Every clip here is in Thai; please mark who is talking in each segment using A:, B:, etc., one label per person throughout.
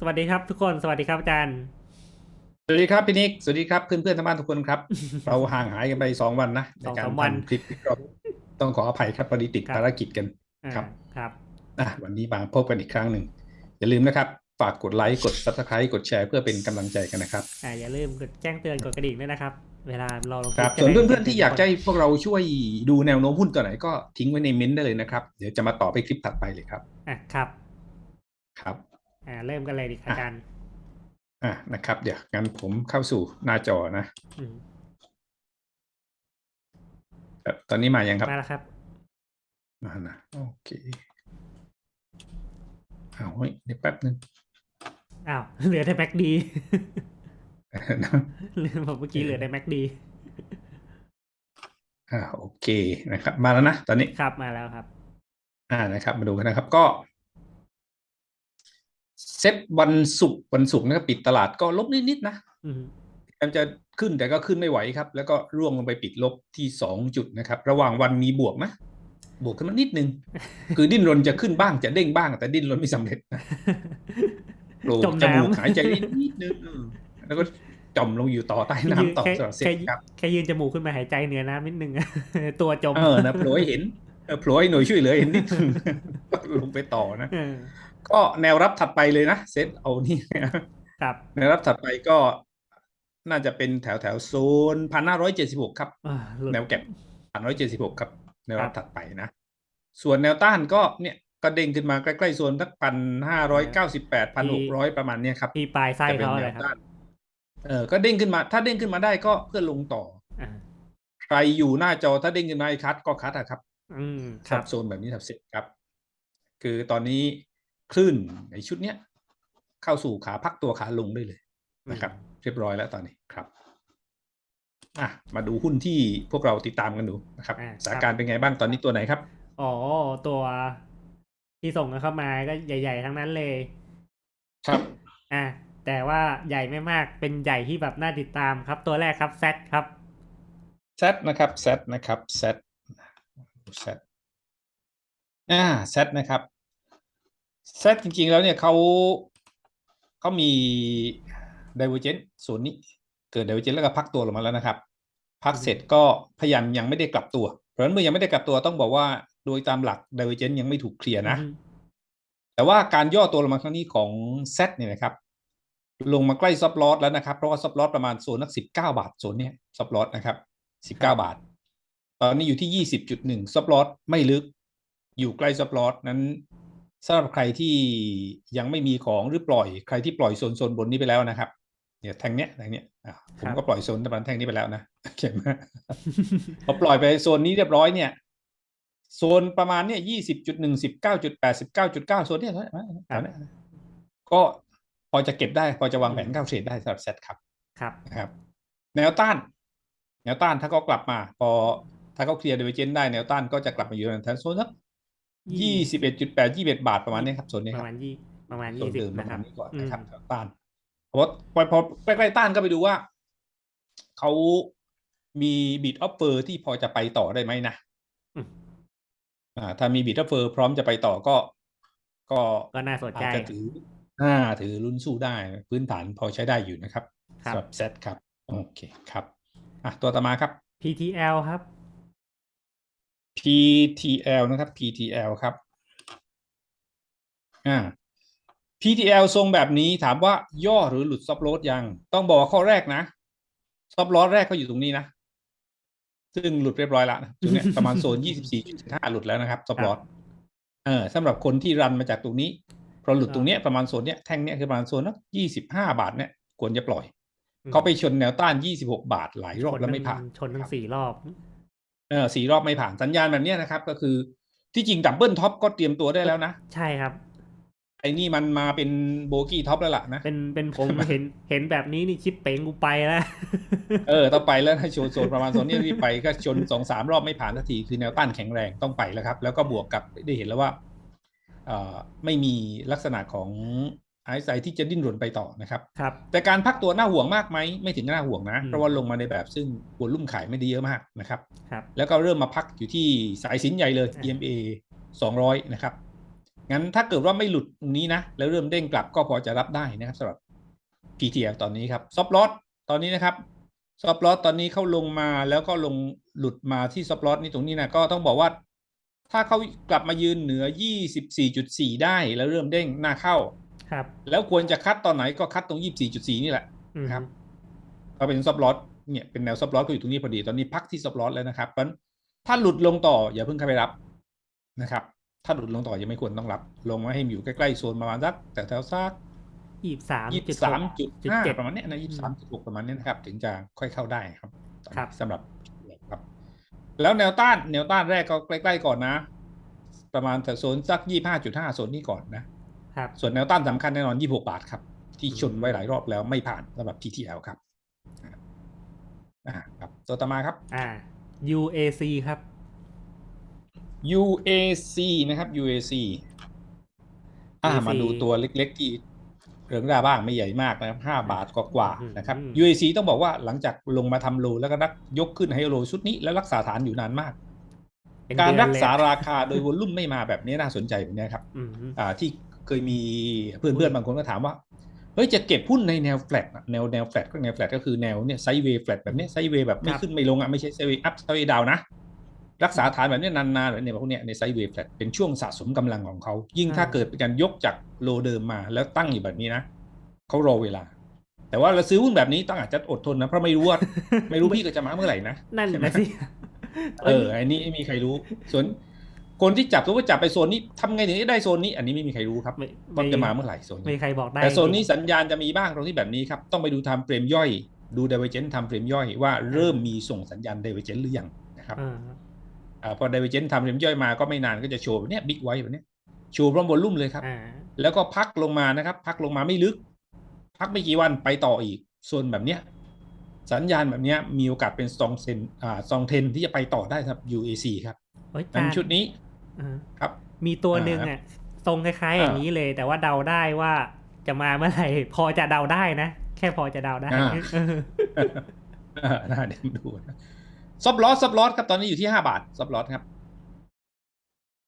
A: สวัสดีครับทุกคนสวัสดีครับอาจารย์
B: สวัสดีครับพี่นิกสวัสดีครับเพื่อนเพื่อนๆทางบ้านทุกคนครับ เราห่างหายกันไปสองวันนะใน
A: สอง
B: การ
A: สามวัน
B: ทำคลิปก็ต้องขออภัยครับพอดีติด
A: ครับ
B: ภารกิจกัน
A: อ่า
B: ครับ
A: ครับ
B: อะวันนี้มาพบกันอีกครั้งหนึ่งอย่าลืมนะครับฝากกดไลค์กด subscribe กดแชร์เพื่อเป็นกำลังใจกันนะครับ
A: อ่าอย่าลืมกดแจ้งเตือนกดกระดิ่งด้วยนะครับ เวลาเราลง
B: ครับ
A: ลิปจะ
B: ส่วน
A: ได้
B: เพื่อนๆที่อยาก
A: แจ้
B: ให้
A: ง
B: พวกเราช่วยดูแนวโน้มหุ้นตัวไหนก็ทิ้งไว้ในเม้นต์ได้เลยนะครับ เดี๋ยวจะมาต่อไปคลิปถัดไปเลยครับ
A: อะครับ
B: ครับ
A: อ่าเริ่มกันเลยดีครับอาจารย์
B: อะนะครับ เดี๋ยวงั้นผมเข้าสู่หน้าจอนะ
A: อืม
B: ครับตอนนี้มายังครับ
A: มาแล้วครับ
B: มานะโอเคเอาเฮ้ยเดี๋ยวแป๊บนึง
A: อ้าวเหลือแต่แม็กดี
B: นะ
A: ลืมบอกเมื่อกี้เหลือแต่แม็กดี
B: อ่าโอเคนะครับ มาแล้วนะตอนนี้
A: ครับมาแล้วครับ
B: อ่านะครับ มาดูกันนะครับ ก็ เซตวันศุกร์วันศุกร์นะครับปิดตลาดก็ลบนิดๆนะ
A: อืม
B: พยายามจะขึ้นแต่ก็ขึ้นไม่ไหวครับ แล้วก็ร่วงลงไปปิดลบที่สองจุดนะครับ ระหว่างวันมีบวกนะบวกขึ้นมานิดนึง คือดิ้นรนจะขึ้นบ้างจะเด้งบ้าง แต่ดิ้นรนไม่สำเร็จนะโผล่
A: จม
B: จมูก
A: น้ำ
B: หายใจนิดนึงเออแล้วก็จมลงอยู่ต่อใต้น้ำต่อ
A: แค่
B: สำหรับเซต
A: แค่
B: ครับ
A: แค่ยืนจมูกขึ้นมาหายใจเหนือน้ำนิดนึงตัวจม
B: เออนะโผล่ให้เห็นเออโผล่ให้หน่วยช่วยเหลือเห็นนิดนึงลงไปต่อนะ
A: เออ
B: ก็แนวรับถัดไปเลยนะเซตเอานี่
A: ครับ
B: แนวรับถัดไปก็น่าจะเป็นแถวแถวโซนพันห้าร้อยเจ็ดสิบหกครับ
A: อ่าหลุด
B: แนวแก็บพันร้อยเจ็ดสิบหกครับแนวรับ
A: ครับ
B: ถัดไปนะ ส่วนแนวต้านก็เนี่ยก็เด้งขึ้นมาใกล้ๆโซนทักพันห้าร้อยเก้าสิบแปดพันหกร้อยประมาณเนี้ยครับ
A: ที่ปลายไส้
B: จะเป็น
A: เขา
B: แน
A: เล
B: วย
A: ครับ
B: ต้านเออก็เด้งขึ้นมา ถ้าเด้งขึ้นมาได้ก็เพื่อลงต่อ
A: อ่า
B: ใครอยู่หน้าจอถ้าเด้งขึ้นมาให้คัดก็คัดอะครับ
A: อืมค
B: ครั
A: รั
B: บบโซนแบบนี้ทับเสร็จครับ คือตอนนี้ คลื่นในชุดเนี้ยเข้าสู่ขาพักตัวขาลงได้เลยนะครับ เรียบร้อยแล้วตอนนี้ครับอะมาดูหุ้นที่พวกเราติดตามกันดูนะครับ
A: อ่า
B: สถานการณ์เป็นไงบ้างตอนนี้ตัวไหนครับ
A: อ๋อตัวที่ส่งกันเข้ามาก็ใหญ่ ๆ ทั้งนั้นเลย
B: ครับ
A: อะแต่ว่าใหญ่ไม่มากเป็นใหญ่ที่แบบน่าติดตามครับ ตัวแรกครับแซครับ
B: Z นะครับ Z นะครับ Z Z อ่า Z นะครับ Z จริง ๆ แล้วเนี่ยเขาเขามี divergence ส่วนนี้ เกิด divergence แล้วก็พักตัวลงมาแล้วนะครับ พักเสร็จก็พยายามยังไม่ได้กลับตัว เพราะฉะนั้นเมื่อยังไม่ได้กลับตัวต้องบอกว่าโดยตามหลัก divergence ยังไม่ถูกเคลียร์นะ
A: อืม
B: แต่ว่าการย่อตัวลงมาครั้งนี้ของ Z เนี่ยนะครับ ลงมาใกล้ซับลอสแล้วนะครับ เพราะว่าซับลอสประมาณโซนนักสิบเก้าบาทโซนเนี้ยซับลอสนะครับสิบเก้าบาท ตอนนี้อยู่ที่ยี่สิบจุดหนึ่งซับลอสไม่ลึก อยู่ใกล้ซับลอสนั้น สำหรับใครที่ยังไม่มีของหรือปล่อยใครที่ปล่อยโซนโซนบนนี้ไปแล้วนะครับเนี่ยแทงเนี้ยแทงเนี้ยอะผมก็ปล่อยโซนตะบันแทงนี้ไปแล้วนะเข็มพอปล่อยไปโซนนี้เรียบร้อยเนี่ยโซนประมาณเนี่ยยี่สิบจุดหนึ่งสิบเก้าจุดแปดสิบเก้าจุดเก้าโซนเนี่ยแถวเนี้ยก็พอจะเก็บได้ พอจะวางแผนเข้าเทรดได้สำหรับเซตครับ
A: ครับ
B: นะครับ แนวต้าน แนวต้านถ้าเขากลับมา พอถ้าเขาเคลียร์เดเวเจนได้แนวต้านก็จะกลับมาอยู่ในแถวโซนสัก ยี่สิบเอ็ดจุดแปดยี่สิบเอ็ดบาทประมาณนี้ครับโซนนี้
A: ป
B: ค
A: ระ
B: รับ
A: มาณยี่ประมาณ
B: โซ
A: ยี่
B: น
A: สิบ
B: เดิมประ
A: นะค
B: มา
A: รั
B: ณ
A: บ
B: นี้ก่อน
A: อืม
B: นะครับแถวต้านเพราะพอพอใกล้ๆต้านก็ไปดูว่าเขามีบีดออฟเฟอร์ที่พอจะไปต่อได้ไหมนะ
A: อืม
B: อ่า ถ้ามีบีทเฟอร์พร้อมจะไปต่อก็ ก็
A: ก็น่าสน
B: อา
A: ใจ
B: จจะถืออ่าถือลุ้นสู้ได้ พื้นฐานพอใช้ได้อยู่นะครับ
A: ครับ
B: สำหรับเซตครับ โอเคครับ อะตัวต่อมาครับ
A: PTL ครับ
B: PTL นะครับ PTL ครับอ่า PTL ทรงแบบนี้ถามว่าย่อหรือหลุดซับโลดยัง ต้องบอกว่าข้อแรกนะซับลอดแรกก็อยู่ตรงนี้นะ ซึ่งหลุดเรียบร้อยแล้วนะตรงเนี้ยประมาณโซน 24.5 หลุดแล้วนะครับซับลอดเออสำหรับคนที่รันมาจากตรงนี้พอหลุดตรงเนี้ยประมาณโซนเนี้ยแท่งเนี้ยคือประมาณโซนนัก25 บาทเนี่ยควรจะปล่อย
A: อืม
B: เขาไปชนแนวต้าน 26 บาทหลายรอบแล้วไม่ผ่าน
A: ชนทั้งสี่รอบ
B: เออสี่รอบไม่ผ่านสัญญาณแบบเนี้ยนะครับ ก็คือที่จริงดับเบิลท็อปก็เตรียมตัวได้แล้วนะ
A: ใช่ครับ
B: ไอ้นี่มันมาเป็นโบกี้ท็อปแล้วล่ะนะ
A: เป็นเป็นผมเห็นเห็นแบบนี้นี่ชิปเป๋งกูไปแล้ว
B: เออ ต้องไปแล้วถ้าโชว์โซนประมาณโซนนี้รีบไปก็ชนสองสามรอบไม่ผ่านสักทีคือแนวต้านแข็งแรงต้องไปแล้วครับ แล้วก็บวกกับได้เห็นแล้วว่า เอ่อไม่มีลักษณะของ ไอซ์ไซที่จะดิ้นรนไปต่อนะครับ
A: ครับ
B: แต่การพักตัวน่าห่วงมากไหมไม่ถึงน่าห่วงนะ
A: อืม
B: เพราะว่าลงมาในแบบซึ่งวอลุ่มขายไม่ได้เยอะมากนะครับ
A: ครับ
B: แล้วก็เริ่มมาพักอยู่ที่สายสินใหญ่เลย
A: อ่า
B: EMA 200 นะครับ งั้นถ้าเกิดว่าไม่หลุดตรงนี้นะ แล้วเริ่มเด้งกลับก็พอจะรับได้นะครับสำหรับ PTL ตอนนี้ครับซอฟลอตตอนนี้นะครับซอฟลอตตอนนี้เขาลงมาแล้วก็ลงหลุดมาที่ซอฟลอตนี่ตรงนี้นะก็ต้องบอกว่าถ้าเขากลับมายืนเหนือ 24.4 ได้แล้วเริ่มเด้งหน้าเข้า
A: ครับ
B: แล้วควรจะคัดตอนไหนก็คัดตรง24.4นี่แหละ
A: อืม
B: ครับก็เป็นซับลอตเนี่ยเป็นแนวซับลอตก็อยู่ตรงนี้พอดีตอนนี้พักที่ซับลอตแล้วนะครับเพราะฉะนั้นถ้าหลุดลงต่ออย่าเพิ่งเข้าไปรับนะครับ ถ้าหลุดลงต่อยังไม่ควรต้องรับ ลงมาให้มันอยู่ใกล้ๆโซนประมาณสักแต่แถวสัก
A: ยี่สาม
B: ยี่สิบสามจุดห้า
A: เจ็ด
B: ประมาณเนี้ยนะยี่สามจุดหกประมาณเนี้ยนะครับ ถึงจะค่อยเข้าได้ครับ
A: ครับ
B: สำหรับครับ แล้วแนวต้านแนวต้านแรกก็ใกล้ๆก่อนนะ ประมาณแต่โซนสักยี่ห้าจุดห้าโซนนี้ก่อนนะ
A: ครับ
B: ส่วนแนวต้านสำคัญแน่นอน 26 บาทครับ ที่ชนไว้หลายรอบแล้วไม่ผ่านสำหรับ TTL ครับอ่าครับตัวต่อมาครับ
A: อ่า UAC ครับ
B: UAC นะครับ UAC อ่า
A: UAC
B: มาดูตัวเล็กๆที่เรื่องราบ้างไม่ใหญ่มากนะครับ5บาทกว่า
A: อืม
B: ๆนะครับ
A: อืม
B: UAC ต้องบอกว่าหลังจากลงมาทำโลแล้วก็รักยกขึ้นให้โลชุดนี้แล้วรักษาฐานอยู่นานมาก
A: เป็น
B: การ
A: เดือน
B: รักษา
A: เลย
B: ราคาโดยวอลลุ่มไม่มาแบบนี้น่าสนใจแบบนี้ครับ
A: อืม
B: อ่าที่ เคยมีเพื่อนๆบางคนก็ถามว่าเฮ้ยจะเก็บหุ้นในแนวแฟลตอะแนวแนวแฟลตก็แนวแฟลตก็คือแนวเนี่ยไซด์เวย์แฟลตแบบเนี้ไซด์เวย์แบบไม่ขึ้นไม่ลงอะไม่ใช่ไซด์เวย์อัพไซด์เวย์ดาวนะรักษาฐานแบบเนี้นานๆแบบเนี้ยพวกเนี้ยในไซด์เวย์แฟลตเป็นช่วงสะสมกำลังของเขา ยิ่งถ้าเกิดเป็นการยกจากโลเดิมมาแล้วตั้งอยู่แบบนี้นะเขารอเวลา แต่ว่าเราซื้อหุ้นแบบนี้ต้องอาจจะอดทนนะเพราะไม่รู้ว่าไม่รู้พี่ก็จะมาเมื่อไหร่นะ
A: นั่น
B: ใช่ไหม
A: นะสิ
B: เอออันนี้ไม่มีใครรู้ส่วน คนที่จับสมมติว่าจับไปโซนนี้ทำไงถึงจะได้โซนนี้ อันนี้ไม่มีใครรู้ครับ
A: ไม่
B: ว่า
A: ไม่
B: จะมาเมื่อไหร่โซน
A: ไม่
B: นี้
A: มีใครบอกได้
B: แต่โซนนี้
A: จริง
B: สัญญาณจะมีบ้างตรงที่แบบนี้ครับต้องไปดูไทม์เฟรมย่อย ดูเดเวเจนต์ไทม์เฟรมย่อยว่าเริ่มมีส่งสัญญาณเดเวเจนต์หรือยังนะครับ
A: อ่า
B: อ่าพอเดเวเจนต์ไทม์เฟรมย่อยมาก็ไม่นานก็จะโชว์แบบเนี้ยบิ๊กไว้แบบเนี้ยโชว์พร้อมวอลลุ่มเลยครับ
A: อ่า
B: แล้วก็พักลงมานะครับ พักลงมาไม่ลึก พักไม่กี่วันไปต่ออีกโซนแบบเนี้ยสัญญาณแบบเนี้ยมีโอกาสเป็นซองเซนอ่าซองเทนที่จะไปต่อได้สำหรับ UAC ครับ
A: เอ้ย
B: นั้น
A: จาน
B: ชุดนี้
A: อ่า
B: ครับ
A: มีตัวหนึ่ง
B: อ่า
A: อะทรงคล้ายๆอย่าง
B: อ่า
A: นี้เลย แต่ว่าเดาได้ว่าจะมาเมื่อไหร่พอจะเดาได้นะ แค่พอจะเดาได้
B: อ่า
A: เออ
B: อ่าน่าเดี๋ยวมาดูนะซับลอสซับลอสครับตอนนี้อยู่ที่ห้าบาทซับลอสครับ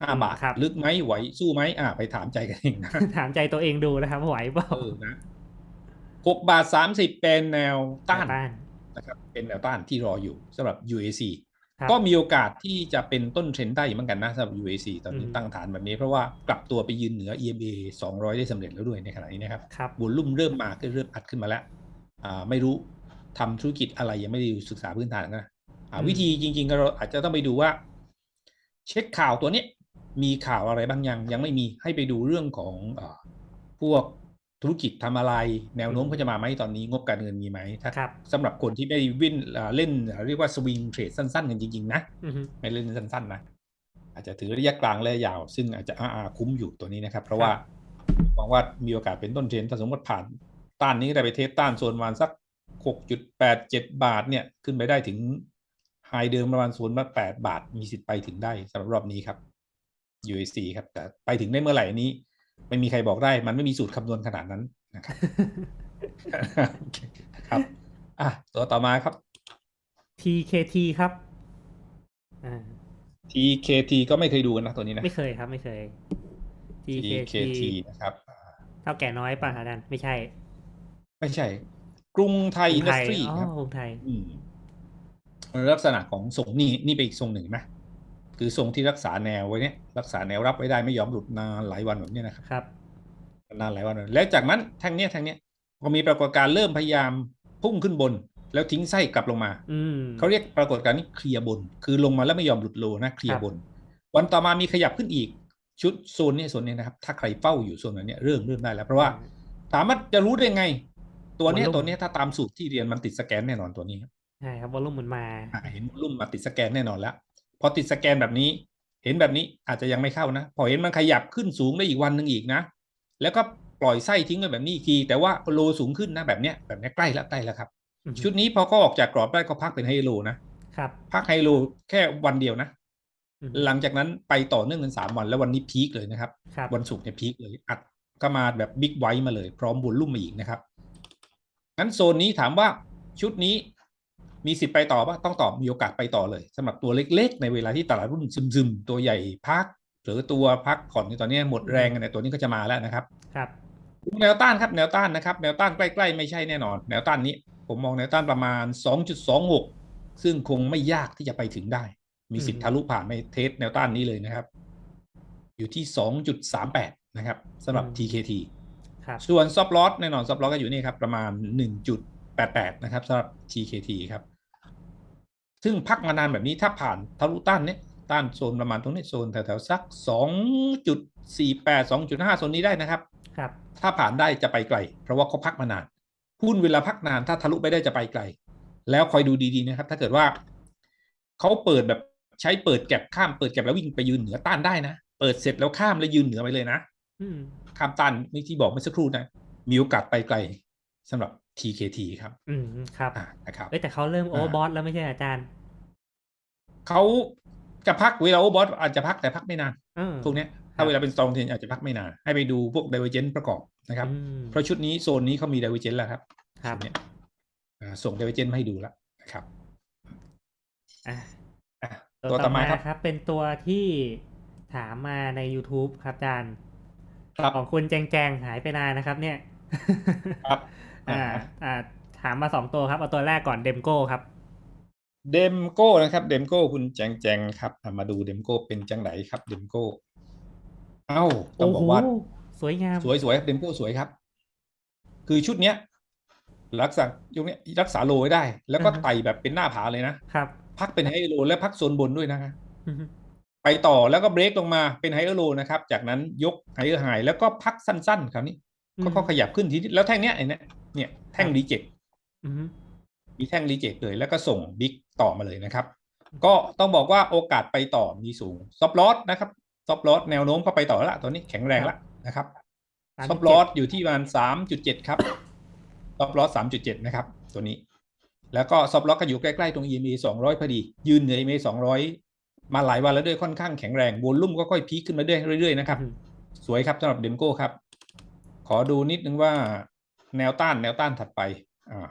B: ห้าบาท
A: ครับ
B: ลึกไหมไหวสู้ไหมอ่า ไปถามใจกันเองนะ
A: ถามใจตัวเองดูนะครับ ไหวเปล่า
B: เออนะหกบาทสามสิบเป็นแนวต้าน
A: ต้าน
B: นะครับ เป็นแนวต้านที่รออยู่สำหรับ UAC
A: ครับ
B: ก็มีโอกาสที่จะเป็นต้นเทรนด์ได้เหมือนกันนะสำหรับ UAC ตอนนี้
A: อืม
B: ตั้งฐานแบบนี้เพราะว่ากลับตัวไปยืนเหนือ EMA 200 ได้สำเร็จแล้วด้วยในขณะนี้นะครับ
A: ครับ
B: วอลลุ่มเริ่มมาก็เริ่มอัดขึ้นมาแล้วอ่าไม่รู้ทำธุรกิจอะไรยังไม่ได้ศึกษาพื้นฐานนะอ่า
A: อืม
B: วิธีจริงๆก็เราอาจจะต้องไปดูว่า เช็คข่าวตัวเนี้ยมีข่าวอะไรบ้างยังยังไม่มีให้ไปดูเรื่องของอาพวก ธุรกิจทำอะไร แนวโน้มเขาจะมาไหมตอนนี้งบการเงินมีไหมถ้า
A: ครับ
B: สำหรับคนที่ไม่ได้วิ่งอ่าเล่นอ่าเรียกว่าสวิงเทรดสั้นๆ กันจริงๆ นะ
A: อือฮึ
B: ไม่เล่นสั้นๆนะอาจจะถือระยะกลางระยะยาว ซึ่งอาจจะอาคุ้มอยู่ตัวนี้นะครับ เพราะว่าหวังว่ามีโอกาสเป็นต้นเทรนด์ถ้าสมมติผ่านต้านนี้ได้ไปเทสต้านโซนประมาณสัก 6.87 บาทเนี่ยขึ้นไปได้ถึงไฮเดิมประมาณโซนมา8บาทมีสิทธิ์ไปถึงได้สำหรับรอบนี้ครับ USC ครับแต่ไปถึงได้เมื่อไหร่นี้ ไม่มีใครบอกได้ มันไม่มีสูตรคำนวณขนาดนั้นนะครับครับอะตัวต่อมาครับ
A: TKT ครับอ่า
B: TKT ก็ไม่เคยดูกันนะตัวนี้นะ
A: ไม่เคยครับ ไม่เคย TKT
B: TKT นะครับอ่า
A: เท่าแก่น้อยป่ะอาจารย์ไม่ใช่
B: ไม่ใช่ กรุงไทยอินดัสทรี
A: อ๋อ
B: ครับ
A: กรุงไทย
B: อืมลักษณะของทรงนี่นี่เป็นอีกทรงหนึ่งนะ คือทรงที่รักษาแนวไว้เนี่ยรักษาแนวรับไว้ได้ไม่ยอมหลุดนานหลายวันแบบเนี้ยนะครับ
A: ครับ
B: นานหลายวันแล้วจากนั้นแท่งเนี้ยแท่งเนี้ยพอมีปรากฏการณ์เริ่มพยายามพุ่งขึ้นบน แล้วทิ้งไส้กลับลงมา
A: อืม
B: เขาเรียกปรากฏการณ์นี้เคลียร์บน คือลงมาแล้วไม่ยอมหลุดโลนะเคลีย
A: ครั
B: ร์
A: บ
B: บน วันต่อมามีขยับขึ้นอีกชุดโซนนี้โซนนี้นะครับ ถ้าใครเฝ้าอยู่โซนนั้นเนี่ยเริ่มเริ่มได้แล้ว เพราะว่าถามว่าจะรู้ได้ไง ตัวเนี้ย
A: Volume
B: ตัวเนี้ยถ้าตามสูตรที่เรียนมันติดสแกนแน่นอนตัวนี้ครับ
A: ใช่ครับวอลลุ่มมันมา
B: อ่าเห็นรุ่มมาติดสแกนแน่นอนแล้ว พอติดสแกนแบบนี้ เห็นแบบนี้อาจจะยังไม่เข้านะ พอเห็นมันขยับขึ้นสูงได้อีกวันหนึ่งอีกนะ แล้วก็ปล่อยไส้ทิ้งไว้แบบนี้อีกที แต่ว่าโลสูงขึ้นนะแบบเนี้ยแบบเนี้ยใกล้แล้วใกล้แล้วครับ
A: อือฮึ
B: ชุดนี้พอเขาออกจากกรอบได้ก็พักเป็นไฮโลนะ
A: ครับ
B: พักไฮโลแค่วันเดียวนะ
A: อืม
B: หลังจากนั้นไปต่อเนื่องกันสามวันแล้ววันนี้พีคเลยนะครับ
A: ครับ
B: วันศุกร์เนี่ยพีคเลยอัดก็มาแบบบิ๊กไวท์มาเลย พร้อมบุญลุ่มมาอีกนะครับงั้นโซนนี้ถามว่าชุดนี้ มีสิทธิ์ไปต่อปะต้องตอบมีโอกาสไปต่อเลยสำหรับตัวเล็กๆ ในเวลาที่ตลาดหุ้นซึมๆ ตัวใหญ่พัก หรือตัวพักผ่อนในตอนนี้หมดแรงกันในตัวนี้ก็จะมาแล้วนะครับ
A: ครับ
B: แนวต้านครับแนวต้านนะครับแนวต้านใกล้ๆไม่ใช่แน่นอน แนวต้านนี้ ผมมองแนวต้านประมาณ 2.26 ซึ่งคงไม่ยากที่จะไปถึงได้ มีสิทธิ์ทะลุผ่านไปเทสแนวต้านนี้เลยนะครับ อยู่ที่ 2.38 นะครับสำหรับ TKT
A: ครับ
B: ส่วนซับลอสแน่นอนซับลอสก็อยู่นี่ครับประมาณ 1.88 นะครับสำหรับ TKT ครับ ซึ่งพักมานานแบบนี้ถ้าผ่านทะลุต้านเนี่ยต้านโซนประมาณตรงนี้โซนแถวๆสัก 2.48 2.5 โซนนี้ได้นะครับ
A: ครับ
B: ถ้าผ่านได้จะไปไกล เพราะว่าเขาพักมานานหุ้นเวลาพักนานถ้าทะลุไปได้จะไปไกล แล้วคอยดูดีๆนะครับ ถ้าเกิดว่าเขาเปิดแบบใช้เปิดแก็บข้ามเปิดแก็บแล้ววิ่งไปยืนเหนือต้านได้นะ เปิดเสร็จแล้วข้ามแล้วยืนเหนือไปเลยนะ
A: อืม
B: ข้ามต้านไม่ที่บอกเมื่อสักครู่นะมีโอกาสไปไกลสำหรับ TKT ครับ
A: อืมครับ
B: อ่านะครับ
A: เอ้ยแต่เขาเริ่มโอเวอร์บอสแล้วไม่ใช่อาจารย์
B: เขาจะพักเวลาโอบอสอาจจะพักแต่พักไม่นาน
A: เออ
B: พวกเนี้ยถ้าเวลาเป็นสตองเทนอาจจะพักไม่นาน ให้ไปดูพวก d i v e r g e n c e ประกอบนะครับ
A: อืม
B: เพราะชุดนี้โซนนี้เขามี d i v e r g e n c e แล้วครับ
A: ครับ
B: ชุดเนี้ยอ่าส่ง d i v e r g e n c e มาให้ดูแล้วนะครับ
A: อะ
B: อะ
A: ตัว
B: ตัว
A: ต่
B: ต่
A: อ
B: อ
A: มา
B: มาครับ
A: ครับ เป็นตัวที่ถามมาใน YouTube ครับอาจารย์
B: ครับ
A: ของคุณแจงแจงหายไปนานนะครับ เนี่ย
B: ครับ
A: อ่าอ่าถามมาสองตัวครับ เอาตัวแรกก่อนเดมโก้ครับ
B: เดมโก้นะครับ เดมโก้คุณแจงแจงครับอะมาดูเดมโก้เป็นจังไหนครับ เดมโก้ เอ้าต้อ
A: โอ้
B: งบ
A: โห
B: อกว่า
A: สวยงาม
B: สวยสวยครับเดมโก้สวยครับ คือชุดเนี้ย รักษายุคนี้รักษาโลไว้ได้ แล้วก็
A: อ่าฮะ
B: ไต่แบบเป็นหน้าผาเลยนะ
A: ครับ
B: พักเป็นไฮเออร์โลและพักโซนบนด้วยนะครับ
A: อืม
B: ไปต่อแล้วก็เบรกลงมาเป็นไฮเออร์โลนะครับ จากนั้นยกไฮเออร์ไฮแล้วก็พักสั้นๆ คราวนี้ ก็ก็ขยับขึ้นทีนี้แล้วแท่งเนี้ยไอ้เนี่ยเนี่ยแท่งรีเจ็ค
A: อืม
B: มีแท่งรีเจ็คเลยแล้วก็ส่งบิ๊กต่อมาเลยนะครับ ก็ต้องบอกว่าโอกาสไปต่อมีสูงซอฟลอสนะครับซอฟลอสแนวโน้มก็ไปต่อแล้วละตัวนี้แข็งแรงแล้วนะครับ
A: สาม
B: ซอฟลอสอยู่ที่ประมาณสามจุดเจ็ดครับซอฟลอสสามจุดเจ็ดนะครับ ตัวนี้ แล้วก็ซอฟลอสก็อยู่ใกล้ๆตรง EMA สองร้อยพอดี ยืนเหนือ EMA สองร้อยมาหลายวันแล้วด้วยค่อนข้างแข็งแรงวอลลุ่มก็ค่อยพีคขึ้นมาเรื่อยๆนะครับ
A: อืมส
B: สวยครับสำหรับเดมโก้ครับ ขอดูนิดนึงว่าแนวต้านแนวต้านถัดไปอ่า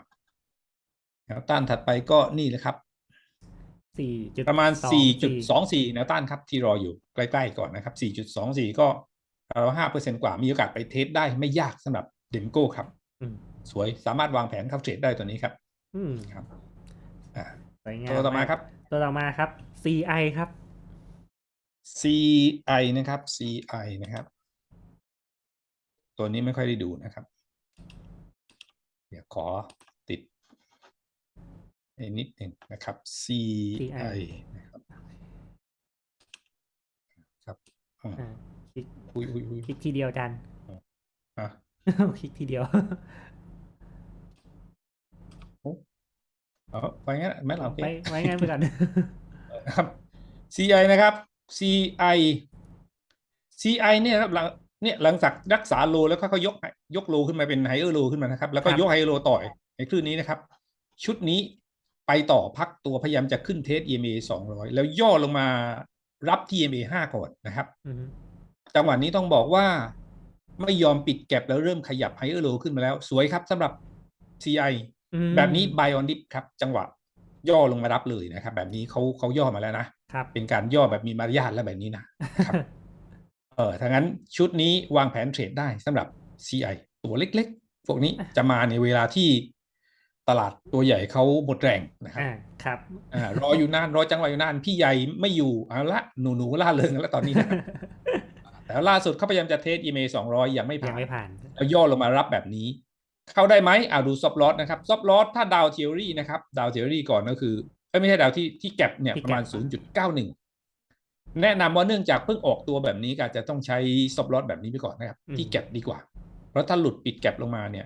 B: แนวต้านถัดไปก็นี่เลยครับ
A: สี่จุด
B: ประมาณ
A: สอง
B: 4.24แนวต้านครับที่รออยู่ใกล้ๆก่อนนะครับ4.24ก็เราห้าเปอร์เซ็นกว่ามีโอกาสไปเทสได้ไม่ยากสำหรับเดมโก้ครับ
A: อืม
B: สวยสามารถวางแผนเข้าเทรดได้ตัวนี้ครับ
A: อืม
B: ครับอ่า
A: สวยงาม
B: ตัวต่อมาครับ
A: ตัวต่อมาครับ CI ครับ
B: CI นะครับ CI นะครับ ตัวนี้ไม่ค่อยได้ดูนะครับ เดี๋ยวขอติดให้นิดหนึ่งนะครับ CI นะครับครับอืม
A: อ่าคลิก
B: อุ้ยอุ้ยอุ้ย
A: คลิกทีเดียวอาจารย์
B: อะ
A: คลิกทีเดียว
B: เออไปงั้นไม่หรอ
A: ไปไว้งั้นไปก่อน
B: นะครับ CI นะครับ CI CI เนี่ยครับหลัง เนี่ยหลังจากรักษาโลแล้วก็เขายกยกโลขึ้นมาเป็นไฮเออร์โลขึ้นมานะครับ แล้วก็
A: ครับ
B: ยกไฮเออร์โลต่อยในคลื่นนี้นะครับ ชุดนี้ไปต่อพักตัวพยายามจะขึ้นเทส EMA 200แล้วย่อลงมารับที่ EMA 5ก่อนนะครับ
A: อืม
B: จังหวะนี้ต้องบอกว่าไม่ยอมปิดแก็บแล้วเริ่มขยับไฮเออร์โลขึ้นมาแล้ว สวยครับสำหรับ CI
A: อืม
B: แบบนี้ buy on dip ครับ จังหวะย่อลงมารับเลยนะครับ แบบนี้เขาเขาย่อมาแล้วนะ
A: ครับ
B: เป็นการย่อแบบมีมารยาทและแบบนี้นะครับ เออถ้างั้นชุดนี้วางแผนเทรดได้สำหรับ CI ตัวเล็กๆ พวกนี้จะมาในเวลาที่ตลาดตัวใหญ่เขาหมดแรงนะครับ
A: อ่าครับ
B: อ่ารออยู่นานรอจังหวะอยู่นานพี่ใหญ่ไม่อยู่เอาละหนูหนูๆล่าเริงแล้วตอนนี้นะครับแต่ล่าสุดเขาพยายามจะเทส EMA 200ยังไม่
A: ยั
B: ผ่างน
A: ไม่ผ่าน
B: แล้วย่อลงมารับแบบนี้ เข้าได้ไหมอ่าดูซอฟลอสนะครับซอฟลอสถ้าดาวเทอรี่นะครับดาวเทอรี่ก่อนก็คือเอ้ยไม่ใช่ดาวที่ที่แก็บเนี่ย
A: ที่
B: ประมาณ
A: gap
B: 0.91 แนะนำว่าเนื่องจากเพิ่งออกตัวแบบนี้ก็อาจจะต้องใช้ซอฟลอสแบบนี้ไปก่อนนะครับ
A: อืม
B: ที่แก็บดีกว่า เพราะถ้าหลุดปิดแก็บลงมาเนี่ย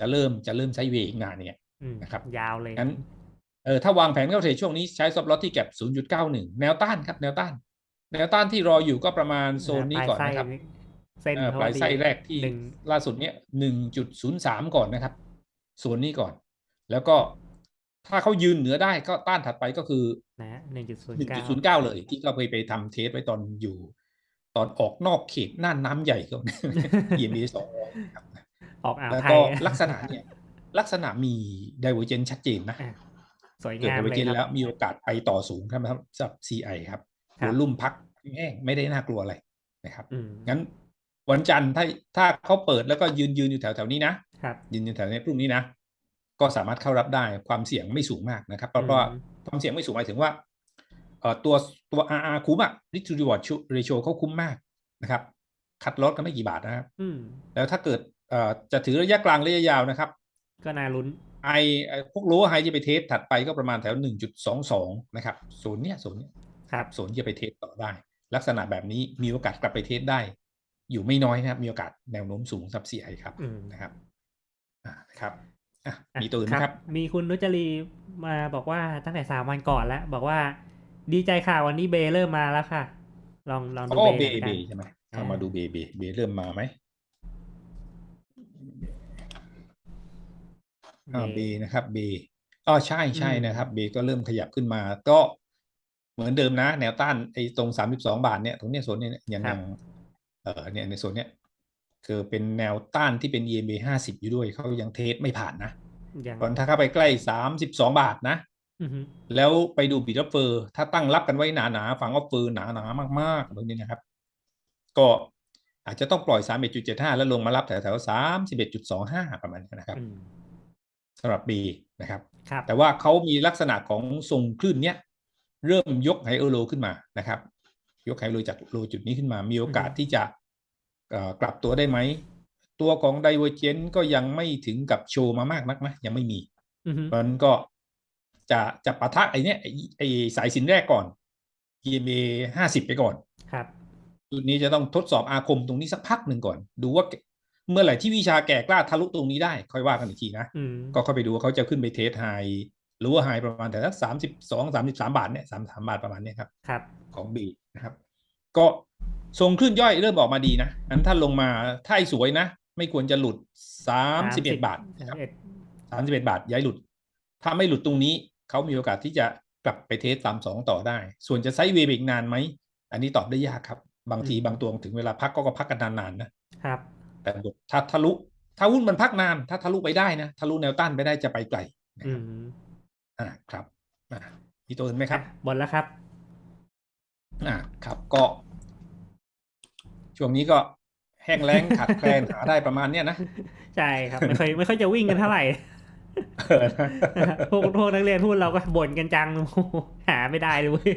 B: จะเริ่มจะเริ่มใช้เวงงานเนี่ย
A: อืม
B: นะครับ
A: ยาวเลย
B: งั้นเออถ้าวางแผนเข้าเทรดช่วงนี้ใช้ซอฟลอสที่แก็บ 0.91 แนวต้านครับ แนวต้าน แนวต้านที่รออยู่ก็ประมาณโซนนี้ก่อนนะครับ
A: ปลายไส้เส้น
B: เอ่อ
A: เขา
B: ปลาย
A: ดี
B: ไส้แรกที่
A: หนึ่ง
B: ล่าสุดเนี้ยหนึ่งจุดศูนย์สามก่อนนะครับส่วนนี้ก่อน แล้วก็ ถ้าเขายืนเหนือได้ก็ต้านถัดไปก็คือ
A: นะหนึ่งจุดศูน
B: หนึ่
A: ย์
B: ง
A: เก้า
B: จุดศูนย์เก้าเลย ที่เขาเคยไปทำเทสไว้ตอนอยู่ ตอนออกนอกเขตน่านน้ำใหญ่ก็ EMA สองร้อยครับ
A: ออกอ่าว
B: แล้ว
A: ไท
B: ก็
A: ย
B: ลักษณะเนี่ย ลักษณะมี divergence ชัดเจนนะ
A: อะสวย
B: เกิด
A: งามเลย
B: divergence
A: ค
B: แล้
A: รั
B: ว
A: บ
B: มีโอกาสไปต่อสูงครับสำหรับ CI ครับ
A: ครับ
B: วอลุ่มพักแห้งไม่ได้น่ากลัวอะไรนะครับ
A: อืม
B: งั้นวันจันทร์ถ้าถ้าเขาเปิดแล้วก็ยืนยืนอยู่แถวแถวๆนี้นะครับยืนอยู่แถวนี้พรุ่งนี้นะ ก็สามารถเข้ารับได้ความเสี่ยงไม่สูงมากนะครับเพราะว่า
A: อืม
B: ความเสี่ยงไม่สูงหมายถึงว่าเอ่อตัวตัว RR คุ้มอะ risk to reward ratio เขาคุ้มมากนะครับคัดลอสก็ไม่กี่บาทนะครับ
A: อืม
B: แล้วถ้าเกิดเอ่อจะถือระยะกลางระยะยาวนะครับ
A: ก็น่าลุ้น
B: ไอไอ้พวกโลไฮจะไปเทสถัดไปก็ประมาณแถว 1.22 นะครับโซนเนี้ยโซนเนี้ย
A: ครับ
B: โซนที่จะไปเทสต่อได้ ลักษณะแบบนี้มีโอกาสกลับไปเทสได้ อยู่ไม่น้อยนะครับ มีโอกาสแนวโน้มสูงซับเสียครับ
A: อืม
B: นะครับอ่าครับอะ
A: อะ
B: มีตัวอื่นไหมครับ
A: มีคุณนุจรีมาบอกว่าตั้งแต่สามวันก่อนแล้ว บอกว่า ดีใจค่ะวันนี้เบย์เริ่มมาแล้วค่ะ ลองลองดู
B: อ๋อ
A: เบ
B: เบ
A: ย์
B: เบ
A: หน่อย
B: ใช่ไหม
A: อ่า
B: เอามาดูเบเบเบเริ่มมาไหม
A: กัน
B: อ่า
A: เบ
B: เบ
A: ย์
B: นะครับเบอ๋อใช่ใช่
A: อืม
B: นะครับเบก็เริ่มขยับขึ้นมา ก็เหมือนเดิมนะ แนวต้านไอ้ตรงสามสิบสองบาทเนี่ยตรงเนี้ยโซนเนี้ยยังยังเออเนี่ยในโซนเนี้ย คือเป็นแนวต้านที่เป็น EMA ห้าสิบอยู่ด้วยเขายังเทสไม่ผ่านนะ
A: ยัง
B: ตอนถ้าเข้าไปใกล้สามสิบสองบาทนะ
A: อือฮึ
B: แล้วไปดูบีดออฟเฟอร์ ถ้าตั้งรับกันไว้หนาๆ ฝั่งออฟเฟอร์หนาๆ มากๆตรงนี้นะครับ ก็อาจจะต้องปล่อยสามเอ็ดจุดเจ็ดห้าแล้วลงมารับแถวๆสามสิบเอ็ดจุดสองห้าประมาณนี้นะครับ
A: อืม
B: สำหรับ B นะครับ
A: ครับ
B: แต่ว่าเขามีลักษณะของทรงคลื่นเนี้ย เริ่มยกไฮเออร์โลขึ้นมานะครับ ยกไฮเออร์โลจากโลจุดนี้ขึ้นมา มีโอกาส
A: อือฮึ
B: ที่จะเอ่อ กลับตัวได้ไหม ตัวของไดเวอร์เจนก็ยังไม่ถึงกับโชว์มามากนักนะยังไม่มี
A: อือฮึ
B: เพราะฉะนั้นก็จะจะปะทะไอเนี้ยไอ้ไอสายสินแรกก่อน EMA ห้าสิบไปก่อน
A: ครับ
B: จุดนี้จะต้องทดสอบอาคมตรงนี้สักพักหนึ่งก่อน ดูว่าเมื่อไหร่ที่วิชาแก่กล้าทะลุตรงนี้ได้ ค่อยว่ากันอีกทีนะ
A: อืม
B: ก็เข้าไปดูว่าเขาจะขึ้นไปเทสไฮหรือว่าไฮประมาณแต่สักสามสิบสองสามสิบสามบาทเนี่ยสามสามบาทประมาณเนี้ยครับ
A: ครับ
B: ของ B นะครับ ก็ทรงคลื่นย่อยเริ่มออกมาดีนะอันถ้าลงมาถ้าไอ้สวยนะ ไม่ควรจะหลุดสามสิบเอ็ดบาทนะครับ
A: เอ็ด
B: สามสิบเอ็ดบาทย้ายหลุด ถ้าไม่หลุดตรงนี้ เขามีโอกาสที่จะกลับไปเทสตามสองต่อได้ ส่วนจะไซด์เวย์ไปอีกนานไหม อันนี้ตอบได้ยากครับ บางทีบางตัวถึงเวลาพักก็ก็พักกันนานๆนะ
A: ครับ
B: แต่ถ้าทะลุถ้าหุ้นมันพักนาน ถ้าทะลุไปได้นะทะลุแนวต้านไปได้จะไปไกลนะ
A: อื
B: ครับ
A: ม
B: อ่าครับอ่ามีตัวอื่นไหมครับ
A: อะหมดแล้วครับ
B: อ่าครับก็ช่วงนี้ก็แห้งแล้งขาดแคลนหาได้ประมาณเนี้ยนะ
A: ใช่ครับ ไม่ค่อยไม่ค่อยจะวิ่งกันเท่าไหร่
B: เออนะ
A: พวกพวกนักเรียนพูดเราก็บ่นกันจังโอ้โหหาไม่ได้เลยเว้ย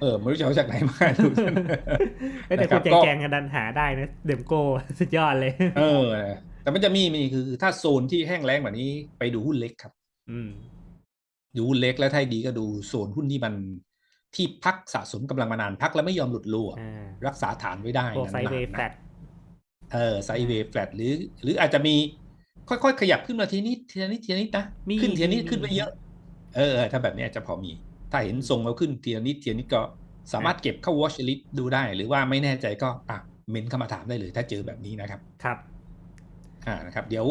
B: เออไม่รู้จะเอาจากไหนมาดู
A: เอ้ยแต่
B: นะ
A: คุ
B: รั
A: ณ
B: บ
A: แจง
B: ก็
A: แจงกันดันหาได้นะเดมโก้สุดยอดเลย
B: เออ แต่มันจะมีมีคือถ้าโซนที่แห้งแล้งแบบนี้ไปดูหุ้นเล็กครับ
A: อืม
B: ดูหุ้นเล็กแล้วถ้าดีก็ดูโซนหุ้นที่มัน ที่พักสะสมกำลังมานานพักแล้วไม่ยอมหลุดโลอะ
A: อ่า
B: รักษาฐานไว้ได้
A: พวกไซด์เวย์
B: นานๆ
A: แฟล
B: นะ
A: ต
B: เออไซด์เวย์แฟลตหรือ หรืออาจจะมีค่อยๆ ขยับขึ้นมาทีนิดทีละนิดทีละนิดนะ
A: มี
B: ขึ้นทีละนิด
A: มี
B: ขึ้นไปเยอะ เออเออถ้าแบบเนี้ยจะพอมี ถ้าเห็นทรงแล้วขึ้นทีละนิดทีละนิดก็สามารถเก็บเข้า watch list ดูได้ หรือว่าไม่แน่ใจก็อะเมนเข้ามาถามได้เลย ถ้าเจอแบบนี้นะครับ
A: ครับ
B: อ่านะครับ เดี๋ยว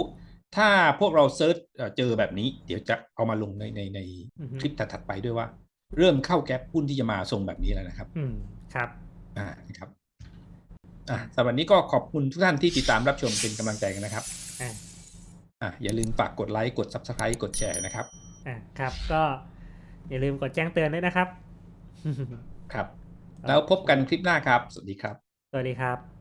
B: ถ้าพวกเราเซิร์ชเอ่อเจอแบบนี้ เดี๋ยวจะเอามาลงในในใน
A: อือฮึ
B: คลิปถัดๆไปด้วยว่า เริ่มเข้าแก๊ปหุ้นที่จะมาทรงแบบนี้แล้วนะครับ
A: อืมครับ
B: อ่านะครับอ่าสำหรับวันนี้ก็ขอบคุณทุกท่านที่ติดตามรับชมเป็นกำลังใจกันนะครับ
A: อ่า
B: อ่าอย่าลืมฝากกดไลค์กด subscribe กดแชร์นะครับ
A: อ่าครับ ก็อย่าลืมกดแจ้งเตือนด้วยนะครับ
B: ครับ แล้วพบกันคลิปหน้าครับ สวัสดีครับ
A: สวัสดีครับ